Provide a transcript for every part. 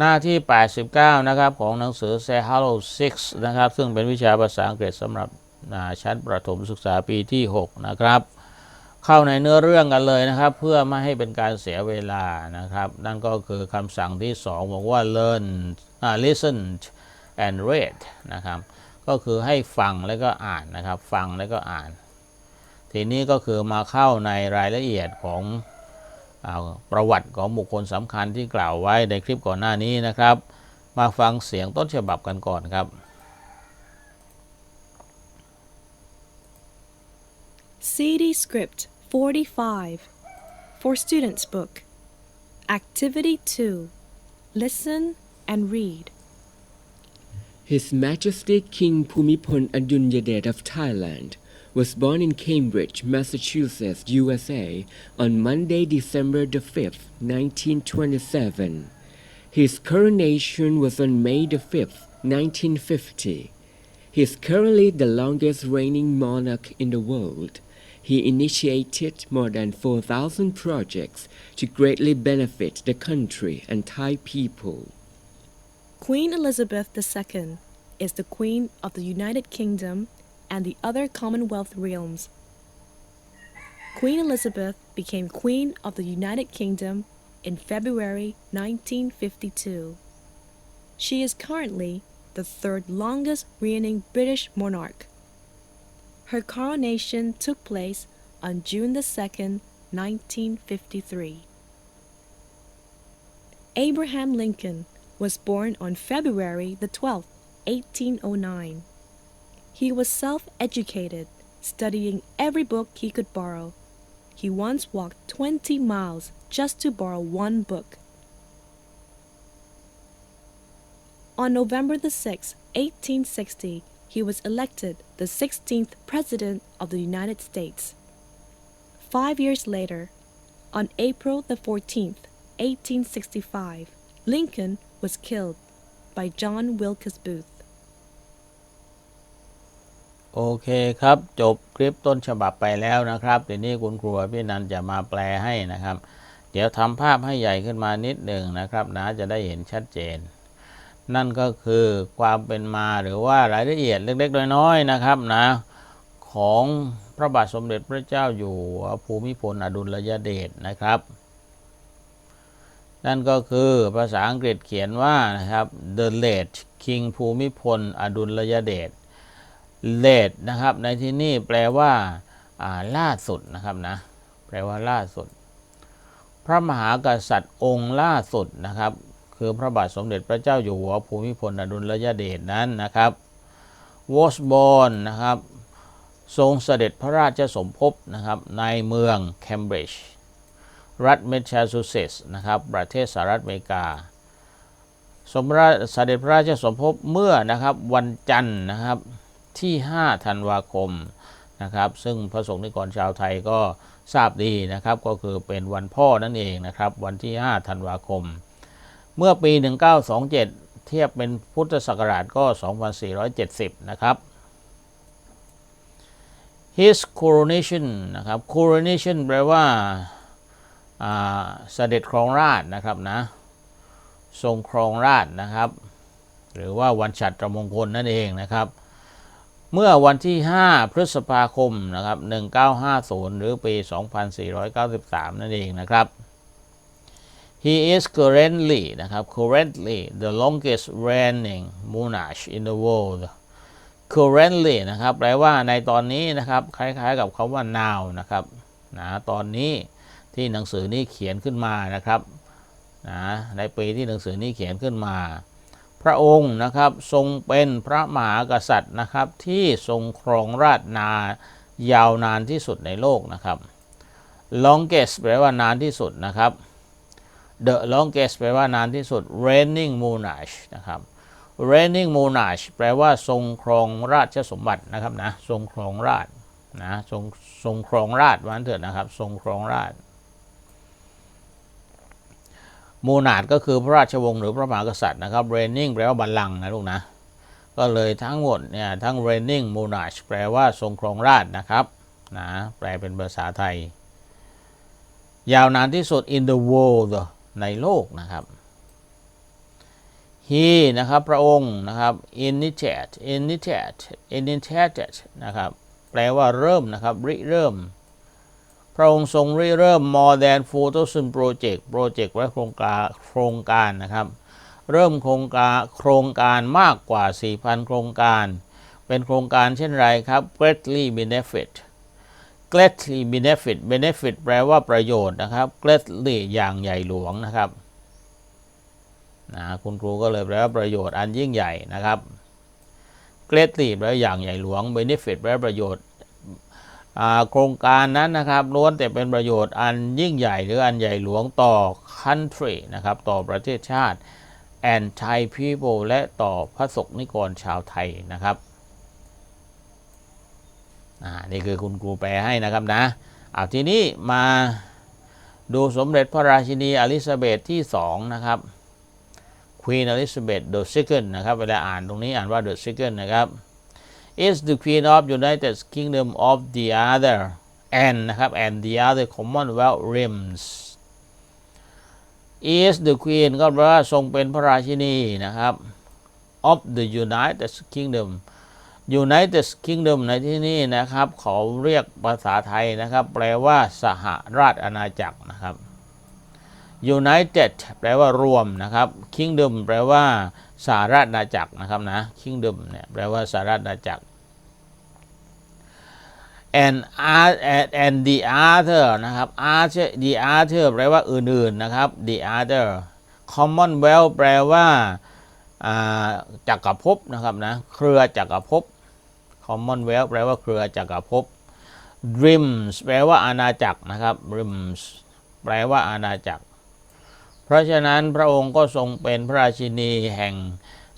หน้าที่ 89 นะครับของหนังสือ Say Hello 6 นะครับ ซึ่งเป็นวิชาภาษาอังกฤษสำหรับชั้นประถมศึกษาปีที่ 6 นะครับ เข้าในเนื้อเรื่องกันเลยนะครับ เพื่อไม่ให้เป็นการเสียเวลานะครับ นั่นก็คือคำสั่งที่ 2 บอกว่า learn อ่า listen and read นะครับ ก็คือให้ฟังแล้วก็อ่านนะครับ ฟังแล้วก็อ่าน ทีนี้ก็คือมาเข้าในรายละเอียดของ ประวัติของบุคคลสำคัญที่กล่าวไว้ในคลิปก่อนหน้านี้นะครับ มาฟังเสียงต้นฉบับกันก่อนครับ CD Script 45 for Students Book. Activity 2 Listen and Read. His Majesty King Bhumibol Adulyadej of Thailand was born in Cambridge, Massachusetts, USA on Monday, December the 5th, 1927. His coronation was on May the 5th, 1950. He is currently the longest reigning monarch in the world. He initiated more than 4,000 projects to greatly benefit the country and Thai people. Queen Elizabeth II is the Queen of the United Kingdom and the other Commonwealth realms. Queen Elizabeth became Queen of the United Kingdom in February 1952. She is currently the third longest reigning British monarch. Her coronation took place on June the 2nd, 1953. Abraham Lincoln was born on February the 12th, 1809. He was self educated, studying every book he could borrow. He once walked 20 miles just to borrow one book. On November the 6th, 1860, he was elected the 16th President of the United States. Five years later, on April the 14th, 1865, Lincoln was killed by John Wilkes Booth. โอเคครับ จบคลิปต้นฉบับไปแล้วนะครับทีนี้คุณครูพี่นันจะมาแปลให้นะครับ เดี๋ยวทำภาพให้ใหญ่ขึ้นมานิดหนึ่งนะครับนะจะได้เห็นชัดเจน นั่นก็คือความเป็นมาหรือว่ารายละเอียดเล็กๆน้อยๆนะครับนะของพระบาทสมเด็จพระเจ้าอยู่หัวภูมิพลอดุลยเดชนะครับ นั่นก็คือภาษาอังกฤษเขียนว่านะครับ the late king ภูมิพลอดุลยเดช l a t นะครับ ในที่นี้แปลว่าล่าสุดนะครับนะแปลว่าล่าสุด พระมหากษัตริย์องค์ล่าสุดนะครับ คือพระบาทสมเด็จพระเจ้าอยู่หัวภูมิพลอดุลยเดชนั้นนะครับ was born นะครับ ทรงเสด็จพระราชสมภพนะครับ ในเมืองเคมบริดจ์รัฐเมสซาชูเซตส์นะครับ ประเทศสหรัฐอเมริกา สมราเสด็จพระราชสมภพเมื่อนะครับวันจันทร์นะครับ ที่ 5 ธันวาคมนะครับซึ่งพระสงฆ์นิกรชาวไทยก็ทราบดีนะครับก็คือเป็นวันพ่อนั่นเองนะครับวันที่ 5 ธันวาคม เมื่อปี 1927 เทียบเป็นพุทธศักราชก็ 2470 นะครับ his coronation นะครับ coronation แปลว่าเสด็จครองราชนะครับนะทรงครองราชนะครับ หรือว่าวันฉัตรมงคลนั่นเองนะครับ เมื่อวันที่ 5 พฤษภาคมนะครับ1950 หรือปี 2493 นั่นเองนะครับ He is currently นะครับ currently the longest reigning monarch in the world currently นะครับแปลว่าในตอนนี้นะครับคล้ายๆกับคำว่า now นะครับนะตอนนี้ที่หนังสือนี้เขียนขึ้นมานะครับนะในปีที่หนังสือนี้เขียนขึ้นมา พระองค์นะครับทรงเป็นพระมหากษัตริย์นะครับที่ทรงครองราชนายาวนานที่สุดในโลกนะครับ longest แปลว่านานที่สุดนะครับ the longest แปลว่านานที่สุด reigning monarch นะครับ reigning monarch แปลว่าทรงครองราชสมบัตินะครับนะทรงครองราชนะทรงทรงครองราชวันเถิดนะครับ ทรงครองราช ย์มูนาดก็คือพระราชวงศ์หรือพระมหากษัตริย์นะครับ reigning แปลว่าบัลลังก์นะลูกนะ ก็เลยทั้งหมดเนี่ยทั้ง reigning monarch แปลว่าทรงครองราชนะครับนะแปลเป็นภาษาไทย ยาวนานที่สุด in the world ในโลกนะครับ he นะครับพระองค์นะครับ initiate initiate initiated นะครับแปลว่าเริ่มนะครับริเริ่ม ระองค์ทรงริเริ่ม more than 4,000 project project ไว้โครงการโครงการนะครับ เริ่มโครงการโครงการมากกว่า 4,000 โครงการ เป็นโครงการเช่นไรครับ greatly benefit greatly benefit benefit แปลว่าประโยชน์นะครับ greatly อย่างใหญ่หลวงนะครับนะคุณครูก็เลยแปลว่าประโยชน์อันยิ่งใหญ่นะครับ greatly แปลว่าอย่างใหญ่หลวง benefit แปลว่าประโยชน์ โครงการนั้นนะครับล้วนแต่เป็นประโยชน์อันยิ่งใหญ่หรืออันใหญ่หลวงต่อ country นะครับต่อประเทศชาติ and Thai people และต่อพระสกนิกรชาวไทยนะครับนี่คือคุณครูแปลให้นะครับนะเอาทีนี้มาดูสมเด็จพระราชินีอลิซาเบธที่สองนะครับ Queen Elizabeth the Second นะครับ เวลาอ่านตรงนี้อ่านว่า the second นะครับ is the Queen of United Kingdom of the other and นะครับ and the other Commonwealth realms is the Queen ก็แปลว่าทรงเป็นพระราชินีนะครับ of the United Kingdom United Kingdom ในที่นี้นะครับเขาเรียกภาษาไทยนะครับ แปลว่าสหราชอาณาจักรนะครับ United แปลว่ารวมนะครับ Kingdom แปลว่าสหราชอาณาจักรนะครับนะ Kingdom เนี่ยแปลว่าสหราชอาณาจักร and art and, and the other นะครับ other the other แปลว่าอื่นๆนะครับ the other Commonwealth แปลว่าอ่าจักรภพนะครับนะเครือจักรภพ Commonwealth แปลว่าเครือจักรภพ Dreams แปลว่าอาณาจักรนะครับ Dreams แปลว่าอาณาจักร เพราะฉะนั้นพระองค์ก็ทรงเป็นพระราชินีแห่ง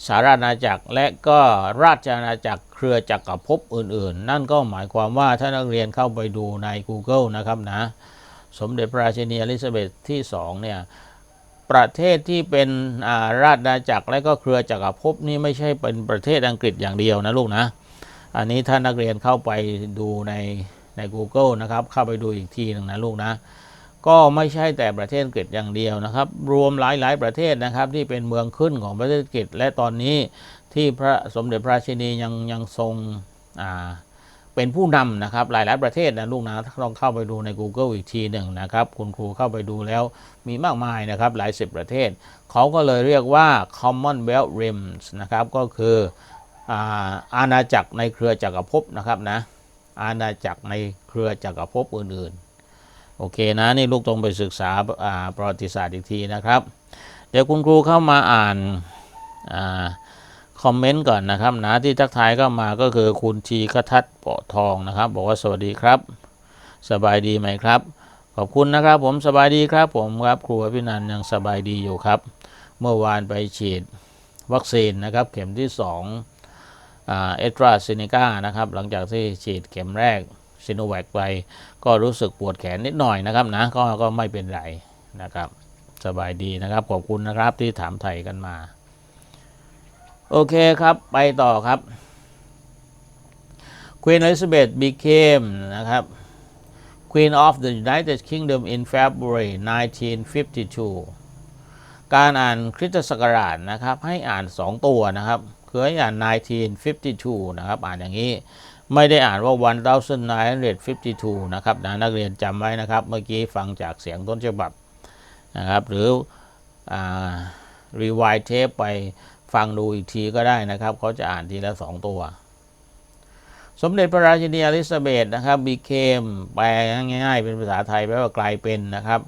สาราณาจักรและก็ราชอาณาจักรเครือจักรภพอื่นๆ นั่นก็หมายความว่าถ้านักเรียนเข้าไปดูใน Google นะครับนะ สมเด็จพระราชินีอลิซาเบธที่สองเนี่ยประเทศที่เป็นอาราชอาณาจักรและก็เครือจักรภพนี่ไม่ใช่เป็นประเทศอังกฤษอย่างเดียวนะลูกนะ อันนี้ถ้านักเรียนเข้าไปดูในใน Google นะครับ เข้าไปดูอีกทีหนึ่งนะลูกนะ ก็ไม่ใช่แต่ประเทศอังกฤษอย่างเดียวนะครับ รวมหลาย ๆ ประเทศนะครับที่เป็นเมืองขึ้นของประเทศอังกฤษ และตอนนี้ที่พระสมเด็จพระราชินียังยังทรงอ่าเป็นผู้นำนะครับหลาย ๆ ประเทศนะลูกนะลองเข้าไปดูใน Google อีกทีหนึ่งนะครับ คุณครูเข้าไปดูแล้วมีมากมายนะครับหลายสิบประเทศ เขาก็เลยเรียกว่า Commonwealth Realms นะครับก็คืออาอาณาจักรในเครือจักรภพนะครับนะอาณาจักรในเครือจักรภพอื่น ๆ โอเคนะนี่ลูกต้องไปศึกษาประวัติศาสตร์อีกทีนะครับ เดี๋ยวคุณครูเข้ามาอ่านอาคอมเมนต์ก่อนนะครับนะที่ทักทายเข้ามาก็คือคุณทีคทัศน์เปาะทองนะครับ บอกว่าสวัสดีครับ สบายดีไหมครับ ขอบคุณนะครับ ผมสบายดีครับ ผมครับครูอภินันยังสบายดีอยู่ครับ เมื่อวานไปฉีดวัคซีนนะครับ เข็มที่2เอตราซินิก้านะครับ หลังจากที่ฉีดเข็มแรก ซิโนแวคไป ก็รู้สึกปวดแขนนิดหน่อยนะครับนะก็ก็ไม่เป็นไรนะครับ สบายดีนะครับขอบคุณนะครับที่ถามไทยกันมา โอเคครับไปต่อครับ Queen Elizabeth became นะครับ Queen of the United Kingdom in February 1952 การอ่านคริสตศักราชนะครับ ให้อ่าน 2 ตัวนะครับ คือให้อ่าน 1952 นะครับ อ่านอย่างนี้ ไม่ได้อ่านว่า 1952 นะครับนะนักเรียนจำไว้นะครับ เมื่อกี้ฟังจากเสียงต้นฉบับนะครับ หรือรีวายเทปไปฟังดูอีกทีก็ได้นะครับเขาจะอ่านทีละสองตัว สมเด็จพระราชินีอลิซาเบธนะครับ became แปลง่ายๆ เป็นภาษาไทยแปลว่ากลายเป็นนะครับ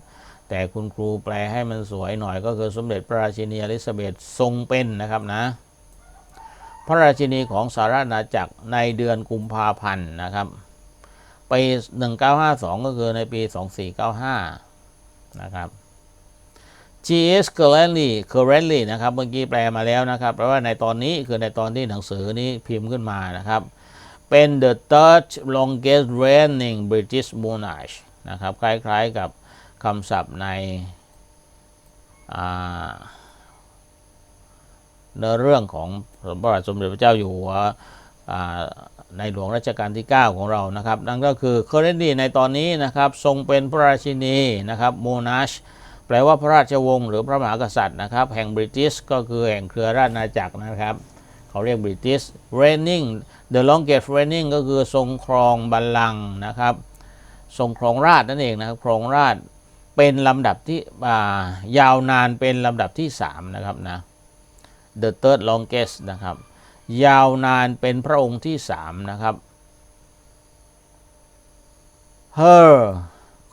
แต่คุณครูแปลให้มันสวยหน่อยก็คือสมเด็จพระราชินีอลิซาเบธทรงเป็นนะครับนะ พระราชินีของสหราชอาณาจักรในเดือนกุมภาพันธ์นะครับปี1952 ก็คือในปี 2495 นะครับ She is currently currently นะครับ เมื่อกี้แปลมาแล้วนะครับ แปลว่าในตอนนี้คือในตอนที่หนังสือนี้พิมพ์ขึ้นมานะครับ เป็น the third longest reigning British monarch นะครับ คล้ายๆกับคำศัพท์ในอ่า เนื้อเรื่องของพระบาทสมเด็จพระเจ้าอยู่หัวในหลวงรัชกาลที่ 9 ของเรานะครับ นั่นก็คือ currently ในตอนนี้นะครับทรงเป็นพระราชินีนะครับ monarch แปลว่าพระราชวงศ์หรือพระมหากษัตริย์นะครับ แห่งบริติชก็คือแห่งเครือราชอาณาจักรนะครับ เขาเรียกบริติช reigning the longest reigning ก็คือทรงครองบัลลังก์นะครับ ทรงครองราชนั่นเองนะครับ ครองราชเป็นลำดับที่ยาวนานเป็นลำดับที่ 3 นะครับนะ the third longest นะครับ ยาวนานเป็นพระองค์ที่3นะครับ her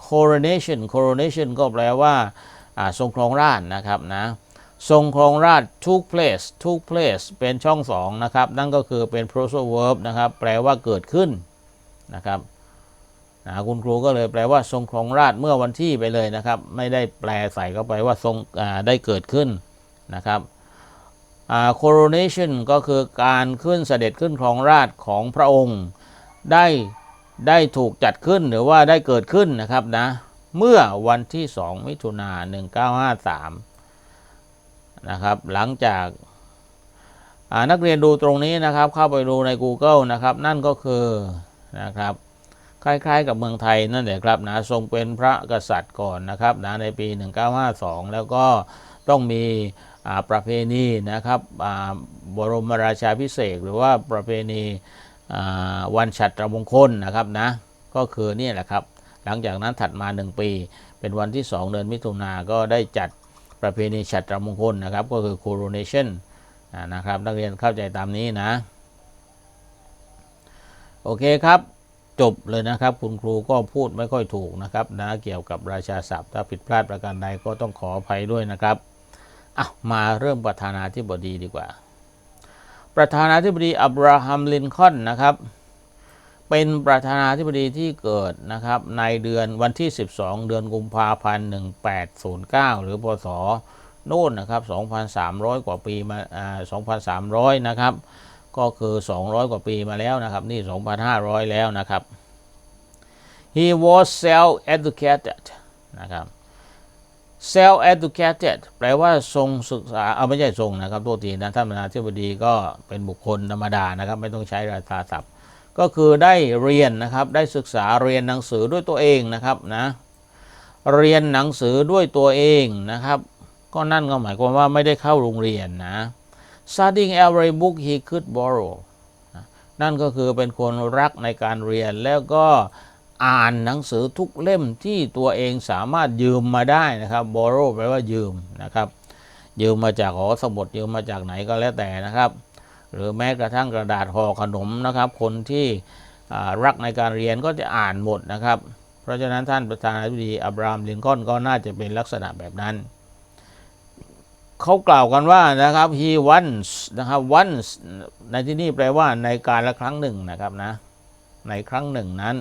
coronation coronation ก็แปลว่าทรงครองราชนะครับนะทรงครองราช took place took place เป็นช่องสองนะครับ นั่นก็คือเป็น prosal verb นะครับ แปลว่าเกิดขึ้นนะครับนะคุณครูก็เลยแปลว่าทรงครองราชเมื่อวันที่ไปเลยนะครับ ไม่ได้แปลใส่เข้าไปว่าทรงได้เกิดขึ้นนะครับ coronation ก็คือการขึ้นเสด็จขึ้นครองราชของพระองค์ ได้ได้ถูกจัดขึ้นหรือว่าได้เกิดขึ้นนะครับนะเมื่อวันที่ 2 มิถุนา1953 นะครับ หลังจากนักเรียนดูตรงนี้นะครับ เข้าไปดูใน Google นะครับ นั่นก็คือนะครับคล้าย ๆ กับเมืองไทยนั่นแหละครับนะทรงเป็นพระกษัตริย์ก่อนนะครับนะในปี 1952 แล้วก็ต้องมี ประเพณีนะครับบรมราชาพิเศษหรือว่าประเพณีวันฉัตรมงคลนะครับนะก็คือนี่แหละครับ หลังจากนั้นถัดมา 1 ปี เป็นวันที่ 2 เดือนมิถุนาก็ได้จัดประเพณีฉัตรมงคลนะครับ ก็คือ coronation อ่านะครับนักเรียนเข้าใจตามนี้นะ โอเคครับจบเลยนะครับ คุณครูก็พูดไม่ค่อยถูกนะครับนะเกี่ยวกับราชาศัพท์ถ้าผิดพลาดประการใดก็ต้องขออภัยด้วยนะครับ อะมาเริ่มประธานาธิบดีดีกว่า ประธานาธิบดีอับราฮัมลินคอล์นนะครับ เป็นประธานาธิบดีที่เกิดนะครับ ในเดือนวันที่ 12 เดือนกุมภาพันธ์ 1809 หรือพศโน่นนะครับ 2,300 กว่าปีมาอ่า2,300 นะครับ ก็คือ 200 กว่าปีมาแล้วนะครับ นี่ 2,500 แล้วนะครับ he was self educated นะครับ self educated แปลว่าทรงศึกษาเอาไม่ใช่ทรงนะครับโทษทีนะท่านประธานาธิบดีก็เป็นบุคคลธรรมดานะครับ ไม่ต้องใช้ราชาศัพท์ ก็คือได้เรียนนะครับ ได้ศึกษาเรียนหนังสือด้วยตัวเองนะครับนะเรียนหนังสือด้วยตัวเองนะครับ ก็นั่นก็หมายความว่าไม่ได้เข้าโรงเรียนนะ studying every book he could borrow นั่นก็คือเป็นคนรักในการเรียนแล้วก็ อ่านหนังสือทุกเล่มที่ตัวเองสามารถยืมมาได้นะครับ borrow แปลว่ายืมนะครับ ยืมมาจากหอสมุดยืมมาจากไหนก็แล้วแต่นะครับ หรือแม้กระทั่งกระดาษห่อขนมนะครับ คนที่รักในการเรียนก็จะอ่านหมดนะครับ เพราะฉะนั้นท่านประธานาธิบดีอับรามลินคอนก็น่าจะเป็นลักษณะแบบนั้นเขากล่าวกันว่านะครับ he once นะครับ once ในที่นี้แปลว่าในการละครั้งหนึ่งนะครับนะในครั้งหนึ่งนั้น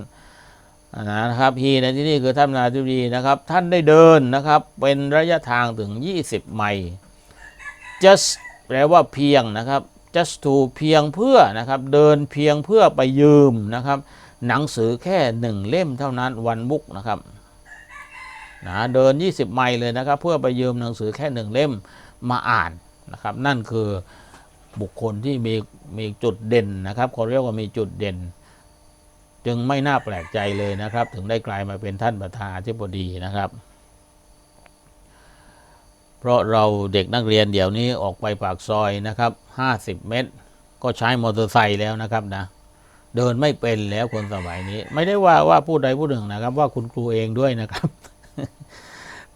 นะครับ he ในที่นี้คือท่านานาธิบดีนะครับ ท่านได้เดินนะครับเป็นระยะทางถึง 20 ไมล์ just แปลว่าเพียงนะครับ just to เพียงเพื่อนะครับเดินเพียงเพื่อไปยืมนะครับ หนังสือแค่หนึ่งเล่มเท่านั้นวันบุกนะครับนะเดิน 20 ไมล์เลยนะครับ เพื่อไปยืมหนังสือแค่หนึ่งเล่มมาอ่านนะครับ นั่นคือบุคคลที่มีมีจุดเด่นนะครับเขาเรียกว่ามีจุดเด่น จึงไม่น่าแปลกใจเลยนะครับ ถึงได้กลายมาเป็นท่านประธานาธิบดีนะครับ เพราะเราเด็กนักเรียนเดี๋ยวนี้ออกไปปากซอยนะครับ50 เมตร ก็ใช้มอเตอร์ไซค์แล้วนะครับนะเดินไม่เป็นแล้วคนสมัยนี้ ไม่ได้ว่าว่าผู้ใดผู้หนึ่งนะครับ ว่าคุณครูเองด้วยนะครับ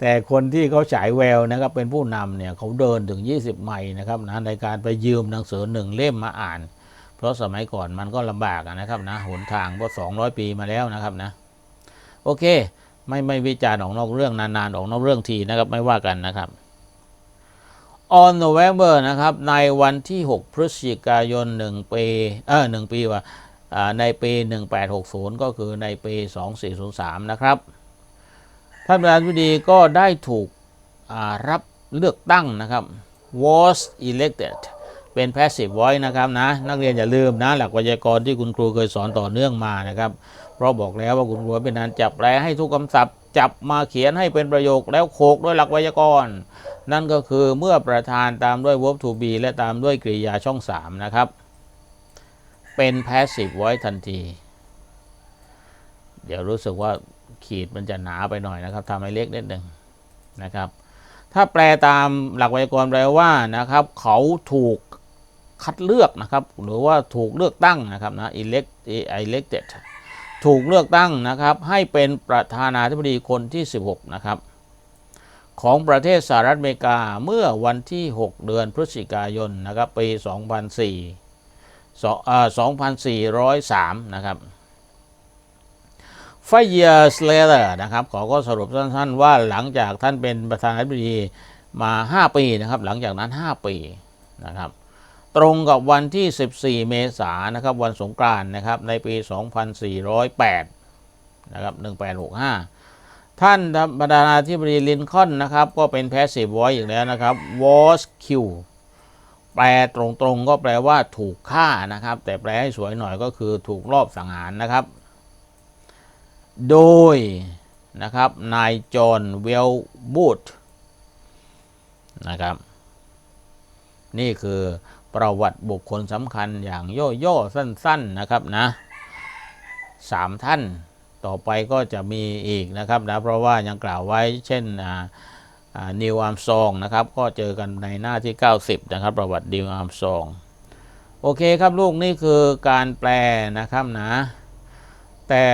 แต่คนที่เขาฉายแววนะครับ เป็นผู้นำเนี่ยเขาเดินถึง 20 ไมล์นะครับนะในการไปยืมหนังสือหนึ่งเล่มมาอ่าน เพราะสมัยก่อนมันก็ลำบากนะครับนะหนทางเพราะ200 ปีมาแล้วนะครับนะ โอเค ไม่ไม่วิจารณ์ออกนอกเรื่องนานๆออกนอกเรื่องทีนะครับไม่ว่ากันนะครับ on November นะครับในวันที่ 6 พฤศจิกายน1ปีเออ1ปีว่าในปี 1860 ก็คือในปี 2403 นะครับท่านประธานาธิบดีก็ได้ถูกรับเลือกตั้งนะครับ was elected เป็น passive voice นะครับนะนักเรียนอย่าลืมนะหลักไวยากรณ์ที่คุณครูเคยสอนต่อเนื่องมานะครับ เพราะบอกแล้วว่าคุณครูเป็นนันจับแปลให้ทุกคำศัพท์ จับมาเขียนให้เป็นประโยคแล้วโขกด้วยหลักไวยากรณ์ นั่นก็คือเมื่อประธานตามด้วย verb to be และตามด้วยกริยาช่อง 3 นะครับ เป็น passive voice ทันที เดี๋ยวรู้สึกว่าขีดมันจะหนาไปหน่อยนะครับทำให้เล็กนิดหนึ่งนะครับถ้าแปลตามหลักไวยากรณ์แปลว่านะครับ เขาถูก คัดเลือกนะครับ หรือว่าถูกเลือกตั้งนะครับนะ elect elected ถูกเลือกตั้งนะครับ ให้เป็นประธานาธิบดีคนที่ 16 นะครับ ของประเทศสหรัฐอเมริกาเมื่อวันที่ 6 เดือนพฤศจิกายนนะครับ ปี 2004สองอ่า2403 นะครับ Five years later นะครับขอก็สรุปสั้นๆ ว่าหลังจากท่านเป็นประธานาธิบดีมา 5 ปีนะครับ หลังจากนั้น 5 ปีนะครับ ตรงกับวันที่ 14 เมษายนนะครับวันสงกรานต์นะครับในปี 2408นะครับ1865 ท่านประธานาธิบดีลินคอล์นนะครับก็เป็นแพสซีฟ voice อีกแล้วนะครับ was killed แปลตรงๆก็แปลว่าถูกฆ่านะครับ แต่แปลให้สวยหน่อยก็คือถูกลอบสังหารนะครับ โดยนะครับนายจอห์นเวลบูธนะครับ นี่คือ ประวัติบุคคลสำคัญอย่างย่อๆสั้นๆนะครับนะสามท่านต่อไปก็จะมีอีกนะครับนะเพราะว่ายังกล่าวไว้เช่นนิวอัมซองนะครับก็เจอกันในหน้าที่ 90 นะครับ ประวัตินิวอัมซองโอเคครับลูกนี่คือการแปลนะครับนะ แต่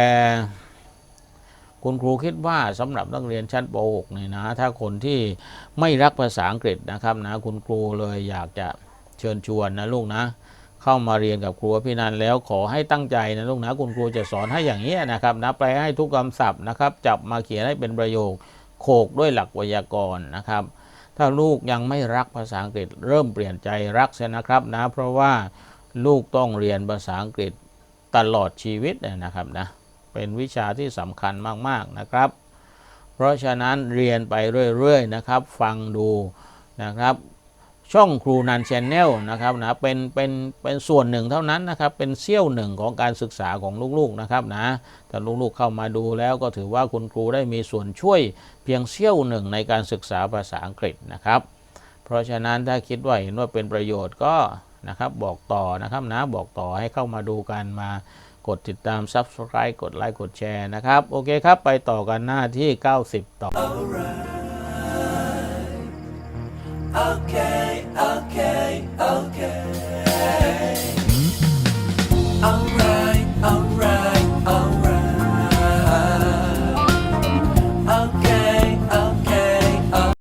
คุณครูคิดว่าสำหรับนักเรียนชั้นป .6 เนี่ยนะ ถ้าคนที่ไม่รักภาษาอังกฤษนะครับนะ คุณครูเลยอยากจะ เชิญชวนนะลูกนะ เข้ามาเรียนกับครูพี่นันแล้วขอให้ตั้งใจนะลูกนะคุณครูจะสอนให้อย่างนี้นะครับนะแปลให้ทุกคำศัพท์นะครับ จับมาเขียนให้เป็นประโยคโขกด้วยหลักไวยากรณ์นะครับ ถ้าลูกยังไม่รักภาษาอังกฤษ เริ่มเปลี่ยนใจรักเสียนะครับนะ เพราะว่าลูกต้องเรียนภาษาอังกฤษตลอดชีวิตนะครับนะเป็นวิชาที่สำคัญมากๆนะครับ เพราะฉะนั้นเรียนไปเรื่อยๆนะครับ ฟังดูนะครับ ช่องครูนันชแนลนะครับนะเป็นเป็นเป็นส่วนหนึ่งเท่านั้นนะครับเป็นเสี้ยวหนึ่งของการศึกษาของลูกๆนะครับนะแต่ลูกๆเข้ามาดูแล้วก็ถือว่าคุณครูได้มีส่วนช่วยเพียงเสี้ยวหนึ่งในการศึกษาภาษาอังกฤษนะครับ เพราะฉะนั้นถ้าคิดว่าเห็นว่าเป็นประโยชน์ก็นะครับบอกต่อนะครับนะบอกต่อให้เข้ามาดูกันมากดติดตาม Subscribe กดไลค์กดแชร์นะครับ โอเคครับ ไปต่อกันหน้าที่ 90 ต่อ